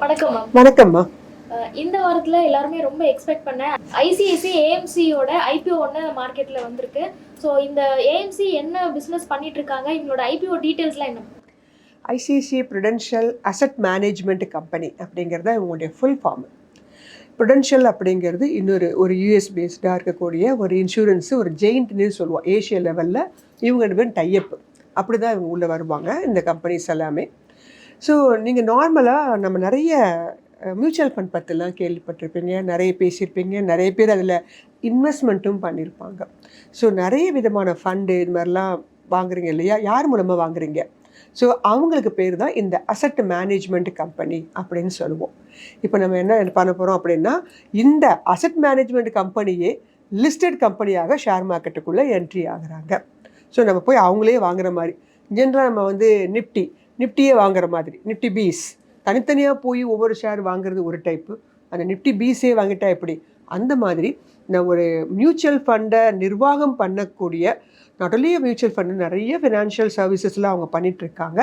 வணக்கம் மேம் வணக்கம்மா. அஹ் இந்த வாரத்துல எல்லாருமே ரொம்ப எக்ஸ்பெக்ட் பண்ண ஐசிஐசி ஏஎம்சியோட ஐபிஓ ஒன்று மார்க்கெட்ல வந்திருக்கு. ஸோ இந்த ஏஎம்சி என்ன பிசினஸ் பண்ணிட்டு இருக்காங்க இவங்களோட ஐபிஓ டீடைல்ஸ்லாம் என்ன? ICICI prudential asset management company அப்படிங்கிறது இவங்களுடைய ஃபுல் ஃபார்ம் ப்ருடென்ஷியல் அப்படிங்கிறது இன்னொரு ஒரு யூஎஸ் பேஸ்டாக இருக்கக்கூடிய ஒரு இன்சூரன்ஸு ஒரு ஜெயிண்ட்னு சொல்லுவோம். ஏஷியா லெவலில் இவங்க டைப் அப்படி தான் இவங்க உள்ளே வருவாங்க. இந்த கம்பெனிஸ் எல்லாமே. ஸோ நீங்கள் நார்மலாக நம்ம நிறைய மியூச்சுவல் ஃபண்ட் பற்றிலாம் கேள்விப்பட்டிருப்பீங்க. நிறைய பேசியிருப்பீங்க. நிறைய பேர் அதில் இன்வெஸ்ட்மெண்ட்டும் பண்ணியிருப்பாங்க. ஸோ நிறைய விதமான ஃபண்டு இது மாதிரிலாம் வாங்குறீங்க இல்லையா? யார் மூலமாக வாங்குறீங்க? ஸோ அவங்களுக்கு பேர் தான் இந்த அசட் மேனேஜ்மெண்ட் கம்பெனி அப்படின்னு சொல்லுவோம். இப்போ நம்ம என்ன பண்ண போகிறோம் அப்படின்னா இந்த அசட் மேனேஜ்மெண்ட் கம்பெனியே லிஸ்டட் கம்பெனியாக ஷேர் மார்க்கெட்டுக்குள்ளே என்ட்ரி ஆகுறாங்க. ஸோ நம்ம போய் அவங்களே வாங்குற மாதிரி. ஜென்ரலாக நம்ம வந்து நிப்டி நிஃப்டியே வாங்குற மாதிரி நிஃப்டி பீஸ். தனித்தனியாக போய் ஒவ்வொரு ஷேர் வாங்குறது ஒரு டைப்பு அந்த நிஃப்டி பீஸே வாங்கிட்டா எப்படி? அந்த மாதிரி நான் ஒரு மியூச்சுவல் ஃபண்டை நிர்வாகம் பண்ணக்கூடிய நாட் ஒன்லி மியூச்சுவல் ஃபண்டு நிறைய ஃபினான்ஷியல் சர்வீசஸ்லாம் அவங்க பண்ணிகிட்ருக்காங்க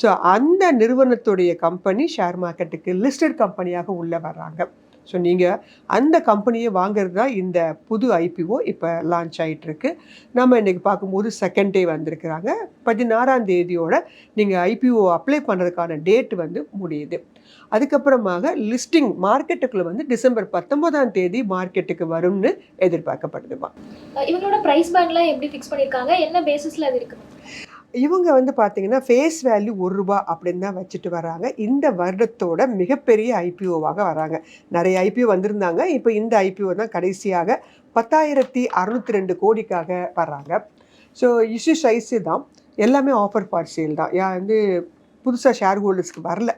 ஸோ அந்த நிறுவனத்துடைய கம்பெனி ஷேர் மார்க்கெட்டுக்கு லிஸ்டட் கம்பெனியாக உள்ளே வர்றாங்க. ஸோ நீங்கள் அந்த கம்பெனியை வாங்குறது தான் இந்த புது ஐபிஓ இப்போ லான்ச் ஆகிட்டுருக்கு நம்ம இன்றைக்கி பார்க்கும்போது செகண்ட் டே வந்திருக்கிறாங்க. பதினாறாம் தேதியோட நீங்கள் ஐபிஓ அப்ளை பண்ணுறதுக்கான டேட் வந்து முடியுது. அதுக்கப்புறமாக லிஸ்டிங் மார்க்கெட்டுக்குள்ளே வந்து டிசம்பர் பத்தொன்பதாம் தேதி மார்க்கெட்டுக்கு வரும்னு எதிர்பார்க்கப்படுதுமா இவங்களோட ப்ரைஸ் பேண்ட்லாம் எப்படி ஃபிக்ஸ் பண்ணியிருக்காங்க? என்ன பேசிஸில் அது இருக்குது இவங்க வந்து பார்த்தீங்கன்னா ஃபேஸ் வேல்யூ ஒரு ரூபா அப்படின்னு தான் வச்சுட்டு வராங்க. இந்த வருடத்தோட மிகப்பெரிய ஐபிஓவாக வராங்க. நிறைய ஐபிஓ வந்திருந்தாங்க. இப்போ இந்த ஐபிஓ தான் கடைசியாக பத்தாயிரத்தி அறுநூத்தி ரெண்டு கோடிக்காக வர்றாங்க. ஸோ இஷ்யூ சைஸு தான். எல்லாமே ஆஃபர் ஃபார் சேல் தான். யா வந்து புதுசாக ஷேர் ஹோல்டர்ஸ்க்கு வரல.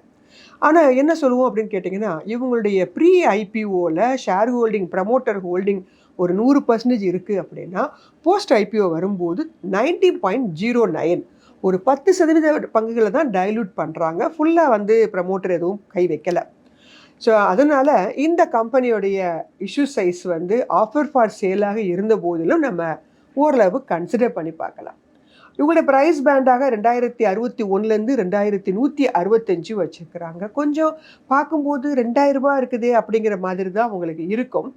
ஆனால் என்ன சொல்லுவோம் அப்படின்னு கேட்டிங்கன்னா இவங்களுடைய ப்ரீ ஐபிஓவில் ஷேர் ஹோல்டிங் ப்ரமோட்டர் ஹோல்டிங் ஒரு நூறு பர்சன்டேஜ் இருக்குது அப்படின்னா போஸ்ட் ஐபிஓ வரும்போது நைன்டி பாயிண்ட் ஜீரோ நைன் ஒரு பத்து சதவீத பங்குகளை தான் டைல்யூட் பண்ணுறாங்க ஃபுல்லாக வந்து ப்ரமோட்டர் எதுவும் கை வைக்கலை. ஸோ அதனால் இந்த கம்பெனியோடைய இஷ்யூ சைஸ் வந்து ஆஃபர் ஃபார் சேலாக இருந்த போதிலும் நம்ம ஓரளவு கன்சிடர் பண்ணி பார்க்கலாம். இவங்களுடைய ப்ரைஸ் பேண்டாக ரெண்டாயிரத்தி அறுபத்தி ஒன்றுலேருந்து ரெண்டாயிரத்தி நூற்றி அறுபத்தஞ்சு வச்சுருக்கிறாங்க. கொஞ்சம் பார்க்கும்போது ரெண்டாயிரரூபா இருக்குதே அப்படிங்கிற மாதிரி தான் அவங்களுக்கு இருக்கும்.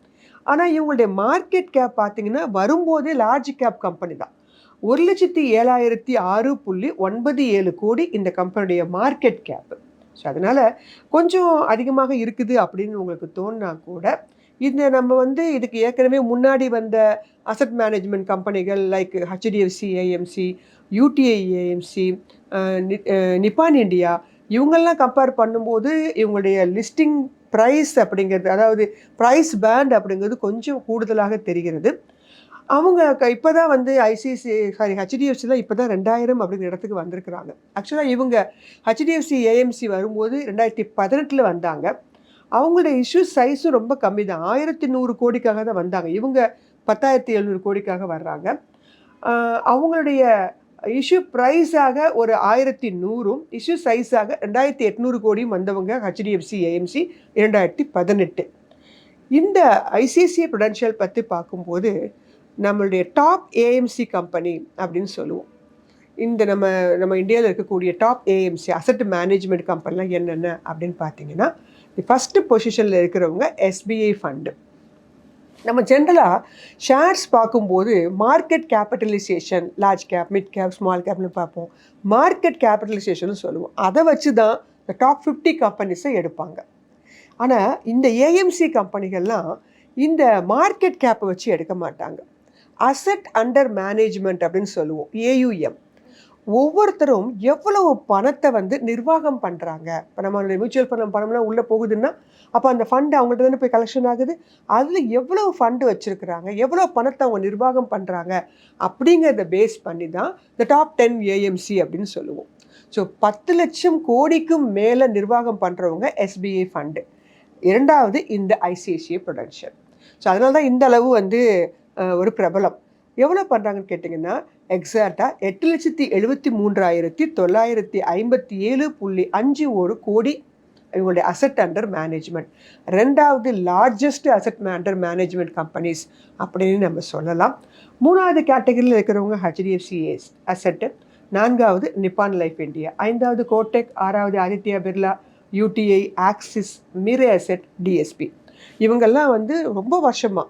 ஆனால் இவங்களுடைய மார்க்கெட் கேப் பார்த்தீங்கன்னா வரும்போதே லார்ஜ் கேப் கம்பெனி தான். ஒரு லட்சத்தி ஏழாயிரத்தி ஆறு புள்ளி ஒன்பது ஏழு கோடி இந்த கம்பெனியுடைய மார்க்கெட் கேப்பு ஸோ அதனால் கொஞ்சம் அதிகமாக இருக்குது அப்படின்னு உங்களுக்கு தோணுனா கூட இந்த நம்ம வந்து இதுக்கு ஏற்கனவே முன்னாடி வந்த அசட் மேனேஜ்மெண்ட் கம்பெனிகள் like HDFC AMC UTI AMC Nippon India இவங்கெல்லாம் கம்பேர் பண்ணும்போது இவங்களுடைய லிஸ்டிங் ப்ரைஸ் அப்படிங்கிறது அதாவது ப்ரைஸ் பேண்ட் அப்படிங்கிறது கொஞ்சம் கூடுதலாக தெரிகிறது. அவங்க இப்போ தான் வந்து ஐசிசி சாரி ஹெச்டிஎஃப்சியில் இப்போ தான் ரெண்டாயிரம் அப்படிங்கிற இடத்துக்கு வந்திருக்கிறாங்க. ஆக்சுவலாக இவங்க ஹெச்டிஎஃப்சி ஏஎம்சி வரும்போது ரெண்டாயிரத்தி பதினெட்டில் வந்தாங்க. அவங்களுடைய இஷ்யூ சைஸும் ரொம்ப கம்மி தான். ஆயிரத்தி நூறு கோடிக்காக தான் வந்தாங்க. இவங்க பத்தாயிரத்தி எழுநூறு கோடிக்காக வர்றாங்க. அவங்களுடைய இஷ்யூ ப்ரைஸாக ஒரு ஆயிரத்தி நூறும் இஷ்யூ சைஸாக ரெண்டாயிரத்தி எட்நூறு கோடியும் வந்தவங்க ஹெச்டிஎஃப்சி ஏஎம்சி இரண்டாயிரத்தி பதினெட்டு. இந்த ஐசிஐசிஐ ப்ரொடென்ஷியல் பற்றி பார்க்கும்போது நம்மளுடைய டாப் ஏஎம்சி கம்பெனி அப்படின்னு சொல்லுவோம். இந்த நம்ம நம்ம இந்தியாவில் இருக்கக்கூடிய டாப் ஏஎம்சி அசட் மேனேஜ்மெண்ட் கம்பெனிலாம் என்னென்ன அப்படின்னு பார்த்தீங்கன்னா ஃபஸ்ட்டு பொசிஷனில் இருக்கிறவங்க எஸ்பிஐ ஃபண்டு நம்ம ஜென்ரலாக ஷேர்ஸ் பார்க்கும்போது market capitalisation large cap mid cap small கேப்னு பார்ப்போம். மார்க்கெட் கேபிட்டலைசேஷன் சொல்லுவோம். அதை வச்சு தான் இந்த டாப் ஃபிஃப்டி கம்பெனிஸை எடுப்பாங்க. ஆனால் இந்த ஏஎம்சி கம்பெனிகள்லாம் இந்த மார்க்கெட் கேப்பை வச்சு எடுக்க மாட்டாங்க. அசட் அண்டர் மேனேஜ்மெண்ட் அப்படின்னு சொல்லுவோம். ஏயுஎம் ஒவ்வொருத்தரும் எவ்வளவு பணத்தை வந்து நிர்வாகம் பண்ணுறாங்க இப்போ நம்மளுடைய மியூச்சுவல் ஃபண்ட் பணம்லாம் உள்ளே போகுதுன்னா அப்போ அந்த ஃபண்டு அவங்கள்ட்ட தானே போய் கலெக்ஷன் ஆகுது? அதில் எவ்வளவு ஃபண்டு வச்சுருக்குறாங்க? எவ்வளோ பணத்தை அவங்க நிர்வாகம் பண்ணுறாங்க அப்படிங்கிறத பேஸ் பண்ணி தான் இந்த டாப் டென் ஏஎம்சி அப்படின்னு சொல்லுவோம். ஸோ பத்து லட்சம் கோடிக்கும் மேலே நிர்வாகம் பண்ணுறவங்க எஸ்பிஐ ஃபண்டு இரண்டாவது இந்த ஐசிஐசிஐ ப்ரொடக்ஷன் ஸோ அதனால தான் இந்த அளவு வந்து ஒரு பிரபலம். எவ்வளோ பண்ணுறாங்கன்னு கேட்டிங்கன்னா எக்ஸாக்டாக எட்டு லட்சத்தி எழுபத்தி மூன்றாயிரத்தி தொள்ளாயிரத்தி ஐம்பத்தி ஏழு புள்ளி அஞ்சு ஒரு கோடி இவங்களுடைய அசட் அண்டர் மேனேஜ்மெண்ட் ரெண்டாவது largest asset under management companies அப்படின்னு நம்ம சொல்லலாம். மூணாவது கேட்டகரியில் இருக்கிறவங்க ஹெச்டிஎஃப்சி அசட்டு நான்காவது நிப்பான் லைஃப் இந்தியா ஐந்தாவது கோட்டெக் ஆறாவது Aditya Birla UTI Axis Mirae asset DSP இவங்கெல்லாம் வந்து ரொம்ப வருஷமாக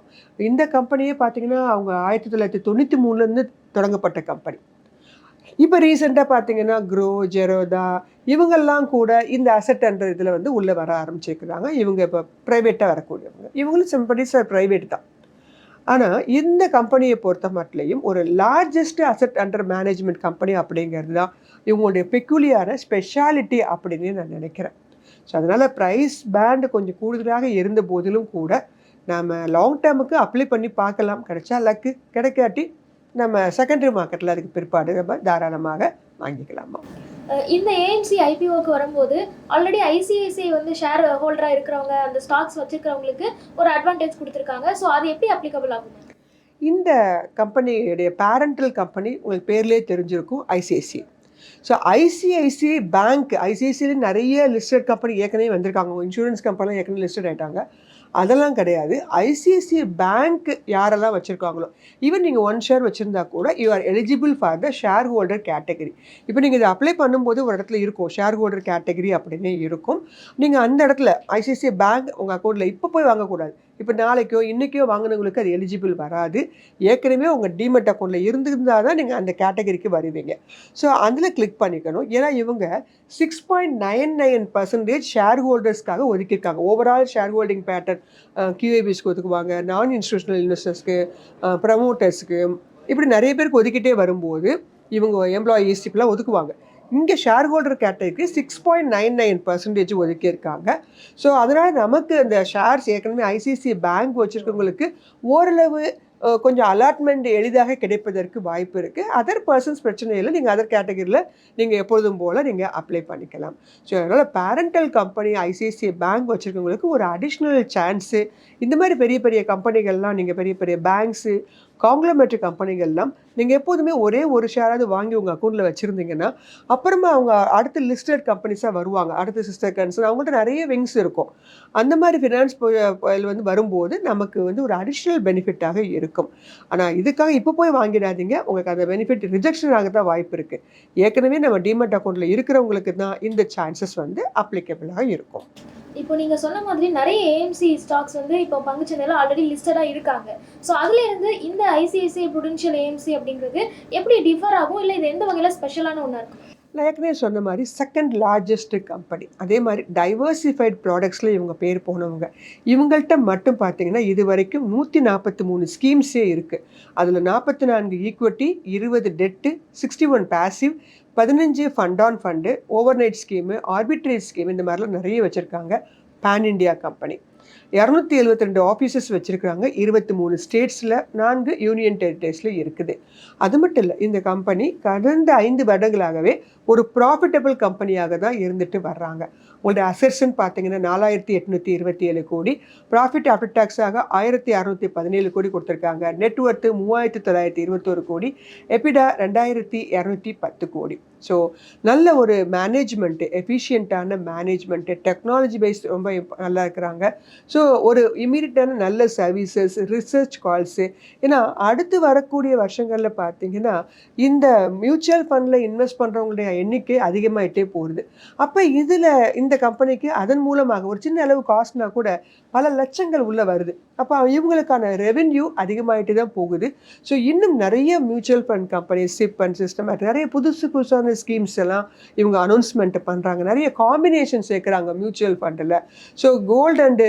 இந்த கம்பெனியே பார்த்தீங்கன்னா அவங்க ஆயிரத்தி தொள்ளாயிரத்தி தொண்ணூற்றி மூணுலேருந்து தொடங்கப்பட்ட கம்பெனி. இப்போ ரீசெண்டாக பார்த்தீங்கன்னா க்ரோ ஜெரோதா இவங்கெல்லாம் கூட இந்த அசட்ன்ற இதில் வந்து உள்ளே வர ஆரம்பிச்சிருக்கிறாங்க. இவங்க இப்போ ப்ரைவேட்டாக வரக்கூடியவங்க. இவங்களும் சிம்படி சார் ப்ரைவேட் தான். ஆனால் இந்த கம்பெனியை பொறுத்த மட்டும் ஒரு largest asset under management company அப்படிங்கிறது தான் இவங்களுடைய பெக்குலியான ஸ்பெஷாலிட்டி அப்படின்னு நான் நினைக்கிறேன். ஸோ அதனால் ப்ரைஸ் பேண்டு கொஞ்சம் கூடுதலாக இருந்த போதிலும் கூட நாம் லாங் டேர்முக்கு அப்ளை பண்ணி பார்க்கலாம். கிடைச்சா லக்கு கிடைக்காட்டி நம்ம செகண்டரி மார்க்கெட்டில் அதுக்கு பிற்பாடு நம்ம தாராளமாக வாங்கிக்கலாமா? இந்த ஏஎம்சி ஐபிஓக்கு வரும்போது ஆல்ரெடி ஐசிஐசிஐ வந்து ஷேர் ஹோல்டராக இருக்கிறவங்க அந்த ஸ்டாக்ஸ் வச்சிருக்கிறவங்களுக்கு ஒரு அட்வான்டேஜ் கொடுத்துருக்காங்க. ஸோ அது எப்படி அப்ளிகபிள் ஆகும்? இந்த கம்பெனியுடைய பேரண்டல் கம்பெனி உங்களுக்கு பேர்லேயே தெரிஞ்சிருக்கும் ஐசிஐசி ஸோ ஐசிஐசிஐ பேங்க் ஐசிஐசியில் நிறைய லிஸ்டட் கம்பெனி ஏற்கனவே வந்திருக்காங்க. இன்சூரன்ஸ் கம்பெனிலாம் ஏற்கனவே லிஸ்டட் ஆகிட்டாங்க அதெல்லாம் கிடையாது. ஐசிஐசிஐ பேங்க் யாரெல்லாம் வச்சுருக்காங்களோ ஈவன் நீங்கள் ஒன் ஷேர் வச்சுருந்தா கூட you are eligible for the shareholder category இப்போ நீங்கள் இதை அப்ளை பண்ணும்போது ஒரு இடத்துல இருக்கும். ஷேர் ஹோல்டர் கேட்டகரி அப்படின்னு இருக்கும். நீங்கள் அந்த இடத்துல ஐசிஐசிஐ பேங்க் உங்கள் அக்கௌண்ட்டில் இப்போ போய் வாங்கக்கூடாது. இப்போ நாளைக்கோ இன்றைக்கோ வாங்கினவங்களுக்கு அது எலிஜிபிள் வராது. ஏற்கனவே உங்கள் டிமெட் அக்கௌண்ட்டில் இருந்திருந்தால் தான் நீங்கள் அந்த கேட்டகரிக்கு வருவீங்க. ஸோ அதில் கிளிக் பண்ணிக்கணும். ஏன்னா இவங்க six point nine nine percentage share ஹோல்டர்ஸ்க்காக ஒதுக்கியிருக்காங்க ஓவரால் ஷேர் ஹோல்டிங் பேட்டர்ன் கியூஏபிஸ்க்கு ஒதுக்குவாங்க நான் இன்ஸ்டியூஷனல் இன்வெஸ்டர்ஸ்க்கு ப்ரமோட்டர்ஸ்க்கு இப்படி நிறைய பேருக்கு ஒதுக்கிட்டே வரும்போது இவங்க எம்ப்ளாயீஸ் இப்படிலாம் ஒதுக்குவாங்க. இங்கே ஷேர் ஹோல்டர் கேட்டகரிக்கு six point nine nine percentage ஒதுக்கியிருக்காங்க. So அதனால் நமக்கு அந்த ஷேர்ஸ் ஏற்கனவே ஐசிசி பேங்க் வச்சுருக்கவங்களுக்கு ஓரளவு கொஞ்சம் அலாட்மெண்ட் எளிதாக கிடைப்பதற்கு வாய்ப்பு இருக்குது அதர் பர்சன்ஸ் பிரச்சனை இல்லை நீங்கள் அதர் கேட்டகரியில் நீங்கள் எப்பொழுதும் போல் நீங்கள் அப்ளை பண்ணிக்கலாம். ஸோ அதனால் பேரண்டல் கம்பெனி ஐசிஐசிஐ பேங்க் வச்சுருக்கவங்களுக்கு ஒரு அடிஷ்னல் சான்ஸு இந்த மாதிரி பெரிய பெரிய கம்பெனிகள்லாம் நீங்கள் பெரிய பெரிய பேங்க்ஸு காங்க்ளமெட்ரி கம்பெனிகள்லாம் நீங்கள் எப்போதுமே ஒரே ஒரு ஷேராவது வாங்கி உங்கள் அக்கௌண்ட்டில் வச்சுருந்தீங்கன்னா அப்புறமா அவங்க அடுத்த லிஸ்டட் கம்பெனிஸாக வருவாங்க. அடுத்த சிஸ்டர் கன்சர்ன் அவங்கள்ட்ட நிறைய விங்ஸ் இருக்கும். அந்த மாதிரி ஃபினான்ஸ் வந்து வரும்போது நமக்கு வந்து ஒரு அடிஷ்னல் பெனிஃபிட்டாக இருக்கும். ஆனால் இதுக்காக இப்போ போய் வாங்கிடாதீங்க. உங்களுக்கு அந்த பெனிஃபிட் ரிஜெக்ஷன் ஆக தான் வாய்ப்பு இருக்குது ஏற்கனவே நம்ம டிமெட் அக்கௌண்ட்டில் இருக்கிறவங்களுக்கு தான் இந்த சான்சஸ் வந்து அப்ளிகபிளாக இருக்கும். இப்போ நீங்க சொன்ன மாதிரி நிறைய ஏஎம்சி ஸ்டாக்ஸ் வந்து இப்போ பங்குச்சந்தையில ஆல்ரெடி லிஸ்டடா இருக்காங்க. ஸோ அதுல இருந்து இந்த ஐசிஐசிஐ ப்ரூடென்ஷியல் ஏஎம்சி அப்படிங்கிறது எப்படி டிஃபர் ஆகும்? இல்லை இது எந்த வகையில ஸ்பெஷலான ஒன்றா இருக்கும்? நான் ஏற்கனவே சொன்ன மாதிரி செகண்ட் லார்ஜஸ்ட் கம்பெனி அதே மாதிரி டைவர்சிஃபைட் ப்ராடக்ட்ஸில் இவங்க பேர் போனவங்க. இவங்கள்ட்ட மட்டும் பார்த்தீங்கன்னா இது வரைக்கும் நூற்றி நாற்பத்தி மூணு ஸ்கீம்ஸே இருக்குது அதில் நாற்பத்தி நான்கு ஈக்விட்டி இருபது டெட்டு சிக்ஸ்டி ஒன் பேசிவ் பதினஞ்சு fund on fund overnight scheme arbitrage scheme இந்த மாதிரிலாம் நிறைய வச்சுருக்காங்க. பேன் இண்டியா கம்பெனி இரநூத்தி எழுபத்தி ரெண்டு ஆஃபீஸஸ் வச்சுருக்காங்க இருபத்தி மூணு ஸ்டேட்ஸில் நான்கு யூனியன் டெரிட்டரிஸில் இருக்குது. அது மட்டும் இல்லை இந்த கம்பெனி கடந்த ஐந்து வருடங்களாகவே ஒரு ப்ராஃபிட்டபிள் கம்பெனியாக தான் இருந்துட்டு வர்றாங்க. உங்களோட அசர்ஷன் பார்த்தீங்கன்னா நாலாயிரத்தி எட்நூற்றி இருபத்தி ஏழு கோடி ப்ராஃபிட் ஆஃப்டர் டேக்ஸாக ஆயிரத்தி அறநூற்றி பதினேழு கோடி கொடுத்துருக்காங்க. நெட்ஒர்த்து மூவாயிரத்தி தொள்ளாயிரத்தி இருபத்தோரு கோடி எபிடா ரெண்டாயிரத்தி இரநூத்தி பத்து கோடி. ஸோ நல்ல ஒரு மேனேஜ்மெண்ட்டு எஃபிஷியண்ட்டான மேனேஜ்மெண்ட்டு டெக்னாலஜி பேஸ்ட் ரொம்ப நல்லா இருக்கிறாங்க. ஸோ ஒரு இமீடியட்டான நல்ல சர்வீசஸ் ரிசர்ச் கால்ஸு ஏன்னா அடுத்து வரக்கூடிய வருஷங்களில் பார்த்தீங்கன்னா இந்த மியூச்சுவல் ஃபண்டில் இன்வெஸ்ட் பண்ணுறவங்களுடைய எண்ணிக்கை அதிகமாகிட்டே போகுது. அப்போ இதில் இந்த கம்பெனிக்கு அதன் மூலமாக ஒரு சின்ன அளவு காஸ்ட்னா கூட பல லட்சங்கள் உள்ளே வருது. அப்போ இவங்களுக்கான ரெவென்யூ அதிகமாகிட்டே தான் போகுது. ஸோ இன்னும் நிறைய mutual fund company SIP and system நிறைய புதுசு புதுசான ஸ்கீம்ஸ் எல்லாம் இவங்க அனௌன்ஸ்மெண்ட் பண்ணுறாங்க நிறைய காம்பினேஷன் சேர்க்குறாங்க மியூச்சுவல் ஃபண்டில் ஸோ கோல்டு அண்டு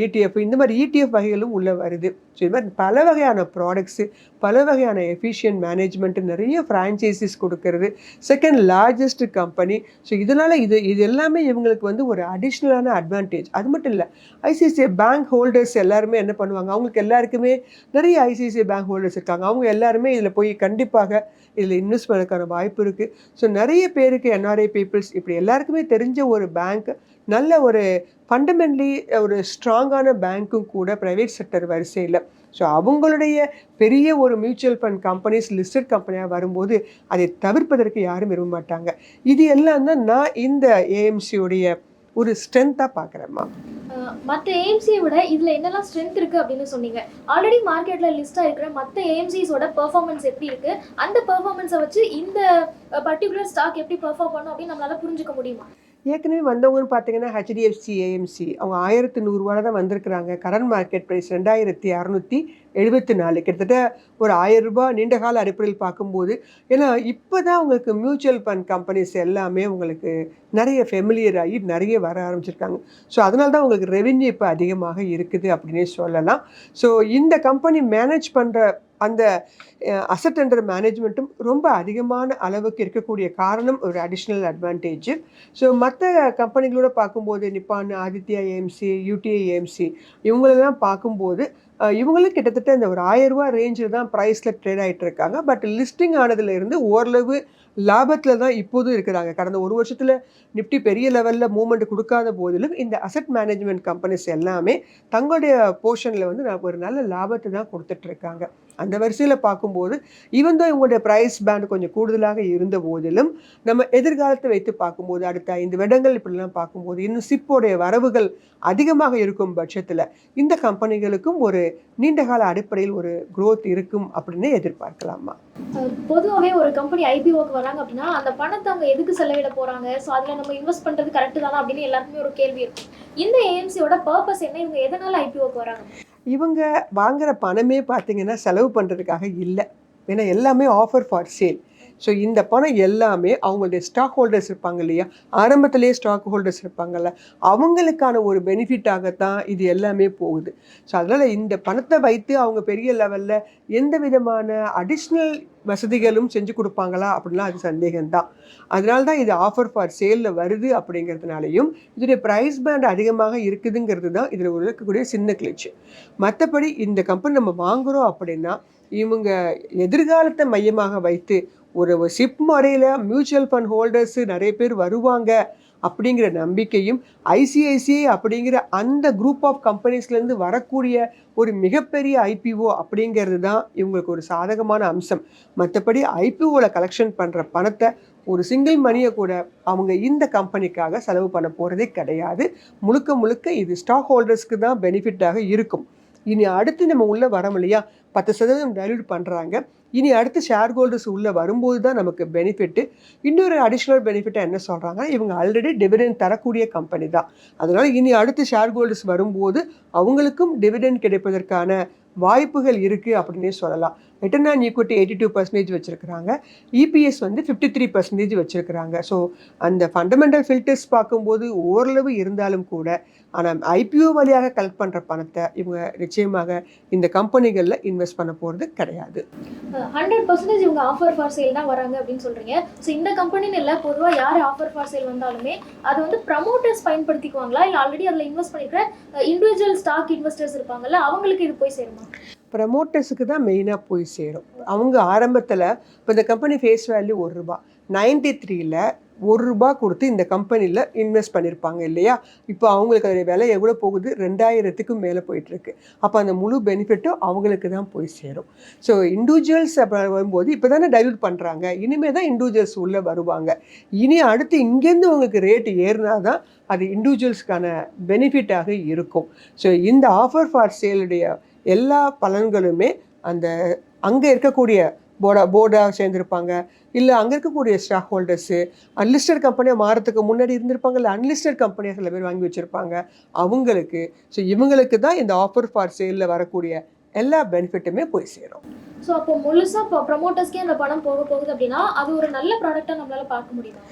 இடிஎஃப் இந்த மாதிரி இடிஎஃப் வகைகளும் உள்ளே வருது. ஸோ இது மாதிரி பல வகையான ப்ராடக்ட்ஸு பல வகையான எஃபிஷியன்ட் மேனேஜ்மெண்ட் நிறைய ஃப்ரான்ச்சைசிஸ் கொடுக்கறது. செகண்ட் லார்ஜஸ்ட் கம்பெனி ஸோ இதனால் இது இது எல்லாமே இவங்களுக்கு வந்து ஒரு அடிஷ்னலான அட்வான்டேஜ் அது மட்டும் இல்லை ஐசிஐசிஐ பேங்க் ஹோல்டர்ஸ் எல்லாருமே என்ன பண்ணுவாங்க? அவங்களுக்கு எல்லாருக்குமே நிறைய ஐசிஐசிஐ பேங்க் ஹோல்டர்ஸ் இருக்காங்க. அவங்க எல்லாருமே இதில் போய் கண்டிப்பாக இதில் இன்வெஸ்ட் பண்ணுறதுக்கான வாய்ப்பு இருக்குது ஸோ நிறைய பேருக்கு என்ஆர்ஐ பீப்புள்ஸ் இப்படி எல்லாருக்குமே தெரிஞ்ச ஒரு பேங்க் நல்ல ஒரு ஃபண்டமெண்ட்லி ஒரு ஸ்ட்ராங்கான பேங்க்கும் கூட ப்ரைவேட் செக்டர் வரிசையில். ஸோ அவங்களுடைய பெரிய ஒரு மியூச்சுவல் ஃபண்ட் கம்பெனிஸ் லிஸ்டட் கம்பெனியாக வரும்போது அதை தவிர்ப்பதற்கு யாரும் விரும்ப மாட்டாங்க. இது எல்லாம் தான் நான் இந்த ஏஎம்சியோடைய ஒரு ஸ்ட்ரென்த்தாக பார்க்குறேம்மா. மற்ற ஏஎம்சியை விட இதில் என்னெல்லாம் ஸ்ட்ரென்த் இருக்குது அப்படின்னு சொன்னீங்க. ஆல்ரெடி மார்க்கெட்டில் லிஸ்ட்டாக இருக்கிற மற்ற ஏஎம்சிஸோட பெர்ஃபார்மன்ஸ் எப்படி இருக்குது அந்த பெர்ஃபார்மன்ஸை வச்சு இந்த பர்டிகுலர் ஸ்டாக் எப்படி பெர்ஃபார்ம் பண்ணும் அப்படின்னு நம்மளால புரிஞ்சுக்க முடியுமா? ஏற்கனவே வந்தவங்கன்னு பார்த்தீங்கன்னா ஹெச்டிஎஃப்சி ஏஎம்சி அவங்க ஆயிரத்தி நூறுரூவால தான் வந்திருக்கிறாங்க. கரண்ட் மார்க்கெட் ப்ரைஸ் ரெண்டாயிரத்தி அறநூற்றி எழுபத்தி நாலு. கிட்டத்தட்ட ஒரு ஆயிரம் ரூபாய் நீண்ட கால அடிப்படையில் பார்க்கும்போது ஏன்னா இப்போ தான் உங்களுக்கு மியூச்சுவல் ஃபண்ட் கம்பெனிஸ் எல்லாமே உங்களுக்கு நிறைய ஃபெமிலியர் ஆகி நிறைய வர ஆரம்பிச்சிருக்காங்க. ஸோ அதனால தான் உங்களுக்கு ரெவென்யூ இப்போ அதிகமாக இருக்குது அப்படின்னே சொல்லலாம். ஸோ இந்த கம்பெனி மேனேஜ் பண்ணுற அந்த அசட் அண்டர் மேனேஜ்மெண்ட்டும் ரொம்ப அதிகமான அளவுக்கு இருக்கக்கூடிய காரணம் ஒரு அடிஷ்னல் அட்வான்டேஜ் ஸோ மற்ற கம்பெனிகளோட பார்க்கும்போது Nippon Aditya AMC UTI AMC இவங்களெல்லாம் பார்க்கும்போது இவங்களும் கிட்டத்தட்ட இந்த ஒரு ஆயிரம் ரூபாய் ரேஞ்சில் தான் ப்ரைஸில் ட்ரேட் ஆகிட்டு இருக்காங்க. பட் லிஸ்டிங் ஆனதுலேருந்து ஓரளவு லாபத்தில் தான் இப்போதும் இருக்கிறாங்க. கடந்த ஒரு வருஷத்தில் நிஃப்டி பெரிய லெவலில் மூவ்மெண்ட் கொடுக்காத போதிலும் இந்த அசட் மேனேஜ்மெண்ட் கம்பெனிஸ் எல்லாமே தங்களுடைய போர்ஷனில் வந்து நான் ஒரு நல்ல லாபத்தை தான் கொடுத்துட்ருக்காங்க அந்த வரிசையில் பார்க்கும்போது இவன் தான் இவங்களுடைய ப்ரைஸ் பேண்ட் கொஞ்சம் கூடுதலாக இருந்த போதிலும் நம்ம எதிர்காலத்தை வைத்து பார்க்கும்போது அடுத்த ஐந்து வருடங்கள் இப்படிலாம் பார்க்கும்போது இன்னும் சிப்போடைய வரவுகள் அதிகமாக இருக்கும் பட்சத்தில் இந்த கம்பெனிகளுக்கும் ஒரு நீண்டகால அடிப்படையில் ஒரு குரோத் இருக்கும் அப்படின்னு எதிர்பார்க்கலாமா? பொதுவாகவே ஒரு கம்பெனி ஐபிஓக்கு வராங்க அப்படின்னா அந்த பணத்தை அவங்க எதுக்கு செலவிட போறாங்க? ஸோ அதில் நம்ம இன்வெஸ்ட் பண்றது கரெக்ட் தானா அப்படின்னு எல்லாருக்குமே ஒரு கேள்வி இருக்கும். இந்த ஏஎம்சியோட பர்பஸ் என்ன? இவங்க எதனால ஐபிஓக்கு வராங்க? இவங்க வாங்குற பணமே பார்த்திங்கன்னா செலவு பண்ணுறதுக்காக இல்லை. ஏன்னா எல்லாமே ஆஃபர் ஃபார் சேல் ஸோ இந்த பணம் எல்லாமே அவங்களுடைய ஸ்டாக் ஹோல்டர்ஸ் இருப்பாங்க இல்லையா? ஆரம்பத்திலேயே ஸ்டாக் ஹோல்டர்ஸ் இருப்பாங்கல்ல. அவங்களுக்கான ஒரு பெனிஃபிட்டாகத்தான் இது எல்லாமே போகுது. ஸோ அதனால் இந்த பணத்தை வைத்து அவங்க பெரிய லெவலில் எந்த விதமான அடிஷ்னல் வசதிகளும் செஞ்சு கொடுப்பாங்களா அப்படின்லாம் அது சந்தேகம்தான். அதனால தான் இது ஆஃபர் ஃபார் சேலில் வருது அப்படிங்கிறதுனாலையும் இதோடைய ப்ரைஸ் பேண்ட் அதிகமாக இருக்குதுங்கிறது தான் இதில் ஒரு இருக்கக்கூடிய சின்ன கிளிச்சு. மற்றபடி இந்த கம்பெனி நம்ம வாங்குகிறோம் அப்படின்னா இவங்க எதிர்காலத்தை மையமாக வைத்து ஒரு சிப் முறையில் மியூச்சுவல் ஃபண்ட் ஹோல்டர்ஸு நிறைய பேர் வருவாங்க. அப்படிங்கிற நம்பிக்கையும் ஐசிஐசிஐ அப்படிங்கிற அந்த குரூப் ஆஃப் கம்பெனிஸ்லேருந்து வரக்கூடிய ஒரு மிகப்பெரிய ஐபிஓ அப்படிங்கிறது தான் இவங்களுக்கு ஒரு சாதகமான அம்சம். மற்றபடி ஐபிஓவில் கலெக்ஷன் பண்ணுற பணத்தை ஒரு சிங்கிள் மணியை கூட அவங்க இந்த கம்பெனிக்காக செலவு பண்ண போகிறதே கிடையாது. முழுக்க முழுக்க இது ஸ்டாக் ஹோல்டர்ஸ்க்கு தான் பெனிஃபிட்டாக இருக்கும். இனி அடுத்து நம்ம உள்ளே வரோம் இல்லையா? பத்து சதவீதம் டைல்யூட் பண்ணுறாங்க இனி அடுத்து ஷேர் ஹோல்டர்ஸ் உள்ளே வரும்போது தான் நமக்கு பெனிஃபிட்டு இன்னொரு அடிஷ்னல் பெனிஃபிட்டாக என்ன சொல்கிறாங்க இவங்க ஆல்ரெடி டிவிடெண்ட் தரக்கூடிய கம்பெனி தான். அதனால் இனி அடுத்து ஷேர் ஹோல்டர்ஸ் வரும்போது அவங்களுக்கும் டிவிடெண்ட் கிடைப்பதற்கான வாய்ப்புகள் இருக்குது அப்படின்னே சொல்லலாம். Return on equity eighty two percentage வச்சுருக்கிறாங்க. இபிஎஸ் வந்து ஃபிஃப்டி த்ரீ பர்சன்டேஜ் வச்சுருக்கிறாங்க. ஸோ அந்த ஃபண்டமெண்டல் ஃபில்டர்ஸ் பார்க்கும்போது ஓரளவு இருந்தாலும் கூட ஆனால் ஐபிஓ வழியாக கலெக்ட் பண்ணுற பணத்தை இவங்க நிச்சயமாக இந்த கம்பெனிகளில் இன்வெஸ்ட் பண்ண போகிறது கிடையாது. ஹண்ட்ரட் பர்சன்டேஜ் இவங்க ஆஃபர் ஃபார் சேல் தான் வராங்க அப்படின்னு சொல்கிறீங்க ஸோ இந்த கம்பெனின்னு இல்லை பொதுவாக யார் ஆஃபர் ஃபார் சேல் வந்தாலுமே அது வந்து ப்ரமோட்டர்ஸ் பயன்படுத்திக்குவாங்களா? இல்லை ஆல்ரெடி அதில் இன்வெஸ்ட் பண்ணிக்கிற இண்டிவிஜுவல் ஸ்டாக் இன்வெஸ்டர்ஸ் இருப்பாங்கல்ல அவங்களுக்கு இது போய் சேருமா? ப்ரமோட்டர்ஸுக்கு தான் மெயினாக போய் சேரும். அவங்க ஆரம்பத்தில் இப்போ இந்த கம்பெனி ஃபேஸ் வேல்யூ ஒரு ரூபா. நைன்டி த்ரீயில் ஒரு ரூபா கொடுத்து இந்த கம்பெனியில் இன்வெஸ்ட் பண்ணியிருப்பாங்க இல்லையா? இப்போ அவங்களுக்கு அதோடைய விலை எவ்வளோ போகுது? ரெண்டாயிரத்துக்கும் மேலே போயிட்டுருக்கு. அப்போ அந்த முழு பெனிஃபிட்டும் அவங்களுக்கு தான் போய் சேரும். ஸோ இண்டிவிஜுவல்ஸ் அப்போ வரும்போது இப்போ தானே டைல்யூட் பண்ணுறாங்க இனிமேல் தான் இண்டிவிஜுவல்ஸ் உள்ளே வருவாங்க. இனி அடுத்து இங்கேருந்து உங்களுக்கு ரேட்டு ஏறினா தான் அது இண்டிவிஜுவல்ஸ்க்கான பெனிஃபிட்டாக இருக்கும். ஸோ இந்த ஆஃபர் ஃபார் சேலுடைய எல்லா பலன்களுமே அந்த அங்கே இருக்கக்கூடிய போர்டா போர்டாக சேர்ந்துருப்பாங்க. இல்லை அங்கே இருக்கக்கூடிய ஸ்டாக் ஹோல்டர்ஸு அன்லிஸ்டட் கம்பெனியாக மாறத்துக்கு முன்னாடி இருந்திருப்பாங்க. இல்லை அன்லிஸ்டட் கம்பெனியாக சில பேர் வாங்கி வச்சுருப்பாங்க. அவங்களுக்கு ஸோ இவங்களுக்கு தான் இந்த ஆஃபர் ஃபார் சேலில் வரக்கூடிய எல்லா பெனிஃபிட்டுமே போய் சேரும். ஸோ அப்போ முழுசா இப்போ ப்ரமோட்டர்ஸ்க்கே அந்த பணம் போக போகுது அப்படின்னா அது ஒரு நல்ல ப்ராடக்டாக நம்மளால பார்க்க முடியுமா?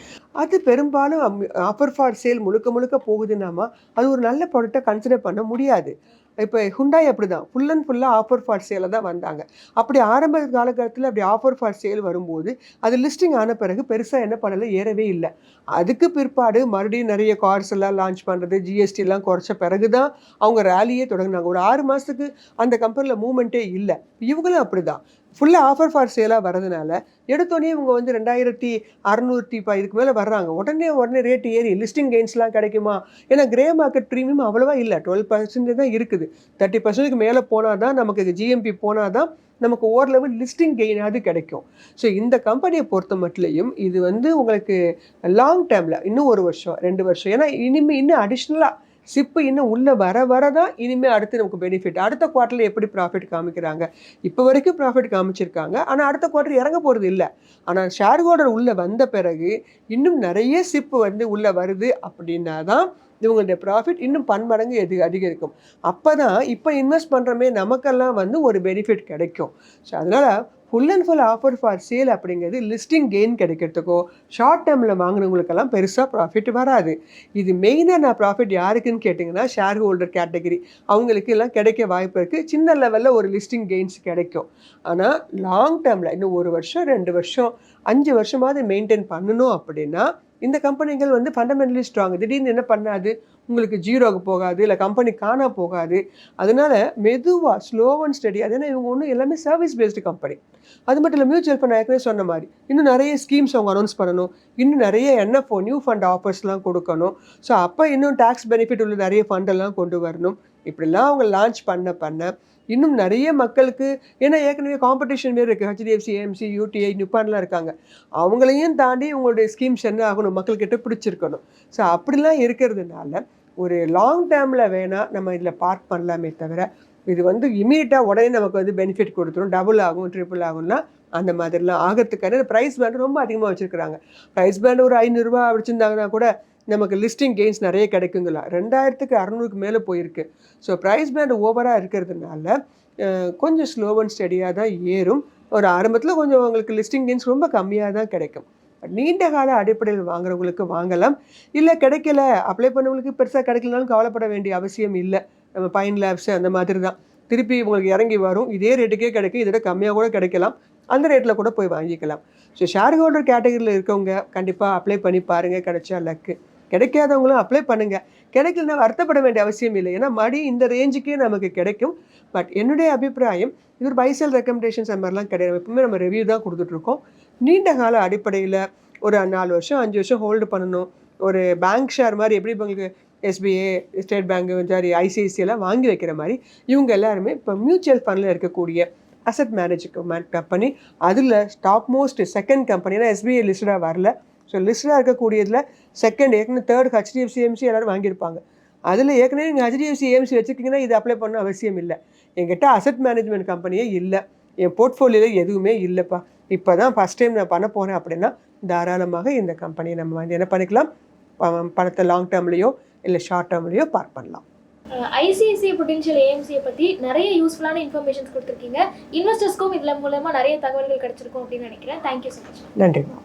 அது பெரும்பாலும் ஆஃபர் ஃபார் சேல் முழுக்க முழுக்க போகுதுன்னாமா அது ஒரு நல்ல ப்ராடக்டாக கன்சிடர் பண்ண முடியாது. இப்போ ஹுண்டாய் அப்படி தான் ஃபுல் அண்ட் ஃபுல்லாக ஆஃபர் ஃபார் சேலில் தான் வந்தாங்க. அப்படி ஆரம்ப காலகட்டத்தில் அப்படி ஆஃபர் ஃபார் சேல் வரும்போது அது லிஸ்டிங் ஆன பிறகு பெருசாக என்ன பண்ணலை ஏறவே இல்லை. அதுக்கு பிற்பாடு மறுபடியும் நிறைய கார்ஸ் எல்லாம் லான்ச் பண்ணுறது ஜிஎஸ்டிலாம் குறைச்ச பிறகு தான் அவங்க ரேலியே தொடங்கினாங்க. ஒரு ஆறு மாதத்துக்கு அந்த கம்பெனியில் மூமெண்ட்டே இல்லை. இவங்களும் அப்படி தான் ஃபுல்லாக ஆஃபர் ஃபார் சேலாக வரதுனால எடுத்தோடனே இவங்க வந்து ரெண்டாயிரத்தி அறநூற்றி இப்போ இதுக்கு மேலே வர்றாங்க. உடனே உடனே ரேட் ஏறி லிஸ்டிங் கெயின்ஸ்லாம் கிடைக்குமா? ஏன்னா கிரே மார்க்கெட் ப்ரீமியம் அவ்வளோவா இல்லை. டுவெல் பர்சன்டேஜ் தான் இருக்குது. தேர்ட்டி பர்சன்ட்டுக்கு மேலே போனால் தான் நமக்கு ஜிஎம்பி போனால் தான் நமக்கு ஓரளவு லிஸ்டிங் கெயினாவது கிடைக்கும். ஸோ இந்த கம்பெனியை பொறுத்த மட்டும் இது வந்து உங்களுக்கு லாங் டேர்மில் இன்னும் ஒரு வருஷம் ரெண்டு வருஷம். ஏன்னா இனிமேல் இன்னும் அடிஷ்னலாக சிப்பு இன்னும் உள்ளே வர வர தான் இனிமேல் அடுத்து நமக்கு பெனிஃபிட் அடுத்த குவார்ட்டரில் எப்படி ப்ராஃபிட் காமிக்கிறாங்க? இப்போ வரைக்கும் ப்ராஃபிட் காமிச்சிருக்காங்க. ஆனால் அடுத்த குவார்ட்டர் இறங்க போகிறது இல்லை. ஆனால் ஷேர் ஹோல்டர் உள்ளே வந்த பிறகு இன்னும் நிறைய சிப்பு வந்து உள்ளே வருது அப்படின்னா தான் இவங்களுடைய ப்ராஃபிட் இன்னும் பன்மடங்கு எது அதிகரிக்கும். அப்போ தான் இப்போ இன்வெஸ்ட் பண்ணுறமே நமக்கெல்லாம் வந்து ஒரு பெனிஃபிட் கிடைக்கும். ஸோ அதனால் full and full offer for sale அப்படிங்கிறது லிஸ்டிங் கெயின் கிடைக்கிறதுக்கோ ஷார்ட் டேர்மில் வாங்கினவங்களுக்கெல்லாம் பெருசாக ப்ராஃபிட் வராது. இது மெயினாக நான் ப்ராஃபிட் யாருக்குன்னு கேட்டிங்கன்னா ஷேர் ஹோல்டர் கேட்டகரி அவங்களுக்கு எல்லாம் கிடைக்க வாய்ப்பு இருக்குது சின்ன லெவலில் ஒரு லிஸ்டிங் கெயின்ஸ் கிடைக்கும். ஆனால் லாங் டேர்மில் இன்னும் ஒரு வருஷம் ரெண்டு வருஷம் அஞ்சு வருஷமாவது மெயின்டைன் பண்ணணும் அப்படின்னா இந்த கம்பெனிகள் வந்து ஃபண்டமெண்டலி ஸ்ட்ராங் திடீர்னு என்ன பண்ணாது? உங்களுக்கு ஜீரோக்கு போகாது இல்லை கம்பெனி காணா போகாது. அதனால மெதுவாக ஸ்லோ அண்ட் ஸ்டடி அது ஏன்னா இவங்க ஒன்றும் எல்லாமே சர்வீஸ் பேஸ்டு கம்பெனி அது மட்டும் இல்லை மியூச்சுவல் ஃபண்ட் ஏற்கனவே சொன்ன மாதிரி. இன்னும் நிறைய ஸ்கீம்ஸ் அவங்க அனௌன்ஸ் பண்ணணும். இன்னும் நிறைய என்எஃப்ஓ நியூ ஃபண்ட் ஆஃபர்ஸ்லாம் கொடுக்கணும். ஸோ அப்போ இன்னும் டேக்ஸ் பெனிஃபிட் உள்ள நிறைய ஃபண்டெல்லாம் கொண்டு வரணும். இப்படிலாம் அவங்க லான்ச் பண்ண பண்ண இன்னும் நிறைய மக்களுக்கு ஏன்னா ஏற்கனவே காம்படிஷன் வேறு இருக்குது ஹெச்டிஎஃப்சி ஏஎம்சி யூடிஐ நிப்பான்லாம் இருக்காங்க. அவங்களையும் தாண்டி உங்களுடைய ஸ்கீம்ஸ் என்ன ஆகணும் மக்கள்கிட்ட பிடிச்சிருக்கணும். ஸோ அப்படிலாம் இருக்கிறதுனால ஒரு லாங் டேர்மில் வேணால் நம்ம இதில் பார்க் பண்ணலாமே தவிர இது வந்து இமீடியட்டாக உடனே நமக்கு வந்து பெனிஃபிட் கொடுத்துரும். டபுள் ஆகும் ட்ரிபிள் ஆகும்னா அந்த மாதிரிலாம் ஆகிறதுக்கான ப்ரைஸ் பேண்ட் ரொம்ப அதிகமாக வச்சுருக்கிறாங்க. ப்ரைஸ் பேண்ட் ஒரு ஐநூறுரூவா வச்சுருந்தாங்கன்னா கூட நமக்கு லிஸ்டிங் கெயின்ஸ் நிறைய கிடைக்குங்களா? ரெண்டாயிரத்துக்கு அறநூறுக்கு மேலே போயிருக்கு. ஸோ ப்ரைஸ் பேண்ட் ஓவராக இருக்கிறதுனால கொஞ்சம் ஸ்லோ அண்ட் ஸ்டடியாக தான் ஏறும். ஒரு ஆரம்பத்தில் கொஞ்சம் உங்களுக்கு லிஸ்டிங் கெயின்ஸ் ரொம்ப கம்மியாக தான் கிடைக்கும். நீண்ட கால அடிப்படையில் வாங்குறவங்களுக்கு வாங்கலாம். இல்லை கிடைக்கல அப்ளை பண்ணவங்களுக்கு பெருசாக கிடைக்கலனாலும் கவலைப்பட வேண்டிய அவசியம் இல்லை. நம்ம பைன் லேப்ஸ் அந்த மாதிரி தான் திருப்பி உங்களுக்கு இறங்கி வரும். இதே ரேட்டுக்கே கிடைக்கும். இதோட கம்மியாக கூட கிடைக்கலாம். அந்த ரேட்டில் கூட போய் வாங்கிக்கலாம். ஸோ ஷேர் ஹோல்டர் கேட்டகரியில் இருக்கவங்க கண்டிப்பாக அப்ளை பண்ணி பாருங்கள் கிடைச்சா லக்கு கிடைக்காதவங்களும் அப்ளை பண்ணுங்கள் கிடைக்கலனா வருத்தப்பட வேண்டிய அவசியம் இல்லை. ஏன்னா மடி இந்த ரேஞ்சுக்கே நமக்கு கிடைக்கும். பட் என்னுடைய அபிப்பிராயம் இது ஒரு பைசல் ரெக்கமெண்டேஷன்ஸ் அந்த மாதிரிலாம் கிடையாது. எப்பவுமே நம்ம ரிவ்யூ தான் கொடுத்துட்ருக்கோம் நீண்ட கால அடிப்படையில் ஒரு நாலு வருஷம் அஞ்சு வருஷம் ஹோல்டு பண்ணணும். ஒரு பேங்க் ஷேர் மாதிரி எப்படி உங்களுக்கு SBI state bank sorry ICIC எல்லாம் வாங்கி வைக்கிற மாதிரி இவங்க எல்லாருமே இப்போ மியூச்சுவல் ஃபண்டில் இருக்கக்கூடிய அசட் மேனேஜ்மெண்ட் கம்பெனி அதில் டாப் மோஸ்ட் செகண்ட் கம்பெனினா எஸ்பிஐ லிஸ்டடாக வரல. ஸோ லிஸ்டடாக இருக்கக்கூடியதில் செகண்ட் ஏற்கனவே தேர்ட் ஹெச்டிஎஃப்சி எம்சி எல்லாரும் வாங்கியிருப்பாங்க. அதில் ஏற்கனவே நீங்கள் ஹெச்டிஎஃப்சி ஏஎம்சி வச்சுருக்கீங்கன்னா இது அப்ளை பண்ண அவசியம் இல்லை. என்கிட்ட அசட் மேனேஜ்மெண்ட் கம்பெனியே இல்லை. என் போர்ட்ஃபோலியோவில் எதுவுமே இல்லைப்பா. இப்போ தான் ஃபஸ்ட் டைம் நான் பண்ண போகிறேன் அப்படின்னா தாராளமாக இந்த கம்பெனியை நம்ம வந்து என்ன பண்ணிக்கலாம்? பணத்தை லாங் டேர்ம்லேயோ இல்லை ஷார்ட் டேர்ம்லேயோ பார்க் பண்ணலாம். ஐசிஐசிஐ பொட்டென்ஷியல் ஏஎம்சியை பற்றி நிறைய யூஸ்ஃபுல்லான இன்ஃபர்மேஷன்ஸ் கொடுத்துருக்கீங்க. இன்வெஸ்டர்ஸ்க்கும் இதில் மூலமாக நிறைய தகவல்கள் கிடைச்சிருக்கும் அப்படின்னு நினைக்கிறேன். தேங்க்யூ ஸோ மச் நன்றிம்மா